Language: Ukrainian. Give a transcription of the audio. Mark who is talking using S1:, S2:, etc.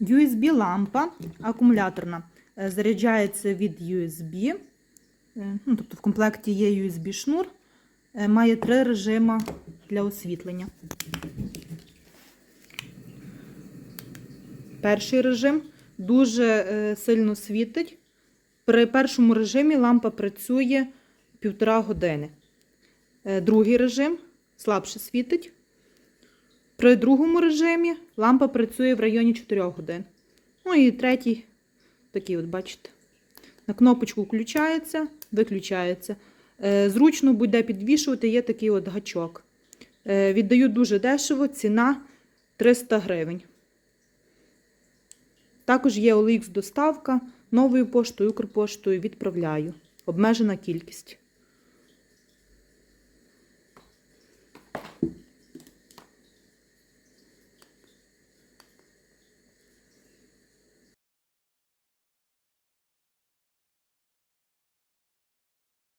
S1: USB-лампа акумуляторна. Е, Заряджається від USB. Е, Ну, тобто в комплекті є USB-шнур. Е, Має три режими для освітлення. Перший режим дуже сильно світить. При першому режимі лампа працює півтора години. Другий режим слабше світить. При другому режимі лампа працює в районі 4 годин. Ну і третій, такий, от бачите. На кнопочку включається, виключається. Е, Зручно буде підвішувати, є такий от гачок. Е, Віддаю дуже дешево, ціна 300 гривень. Також є OLX доставка новою поштою, Укрпоштою відправляю. Обмежена кількість.